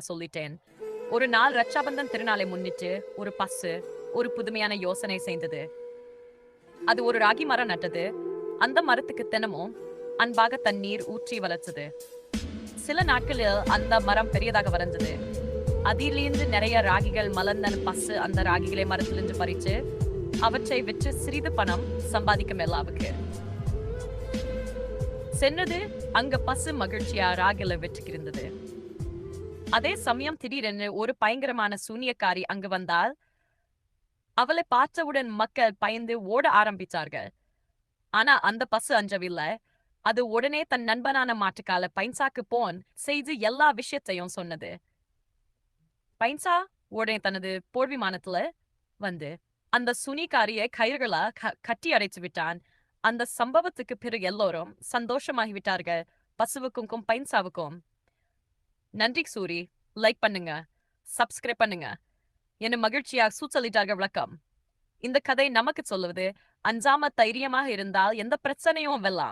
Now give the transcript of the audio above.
சொல்லிட்டேன். ஒரு நாள் ரட்சாபந்தன் திருநாளை முன்னிட்டு ஒரு பசு ஒரு புதுமையான யோசனை செய்தது. அது ஒரு ராகி மரம் நட்டது. அந்த மரத்துக்கு தினமும் அன்பாக தண்ணீர் ஊற்றி வளர்த்தது. சில நாட்களில் அந்த மரம் பெரியதாக வரைஞ்சது அதிலிருந்து நிறைய ராகிகள் மலர்ந்தன் பசு அந்த ராகிகளை மரத்திலிருந்து பறிச்சு அவற்றை விற்று சிறிது பணம் சம்பாதிக்கும் எல்லாவுக்கு. சென்னது அங்க பசு மகிழ்ச்சியா ராகில வெற்றுக்கிருந்தது. அதே சமயம் திடீரென்று ஒரு பயங்கரமான சூனியக்காரி அங்கு வந்தால் அவளை பார்த்தவுடன் மக்கள் பயந்து ஓட ஆரம்பித்தார்கள். ஆனா அந்த பசு அஞ்சவில்லை. அது உடனே தன் நண்பனான மாட்டுக்கால பைன்சாக்கு போன் செய்து எல்லா விஷயத்தையும் சொன்னது. பைன்சா உடனே தனது போர் விமானத்துல வந்து அந்த சுனிகாரிய கயிறுகளா க- கட்டி அடைத்து விட்டான். அந்த சம்பவத்துக்கு பிறகு எல்லோரும் சந்தோஷமாகிவிட்டார்கள் பசுவுக்கும் பைன்சாவுக்கும். நன்றி சூரி. லைக் பண்ணுங்க. சப்ஸ்கிரைப் பண்ணுங்க. என்ன மகிழ்ச்சியா சூச்சலிட்டார்கள் விளக்கம் இந்த கதை நமக்கு சொல்லுவது அஞ்சாம தைரியமாக இருந்தால் எந்த பிரச்சனையும் வெல்லாம்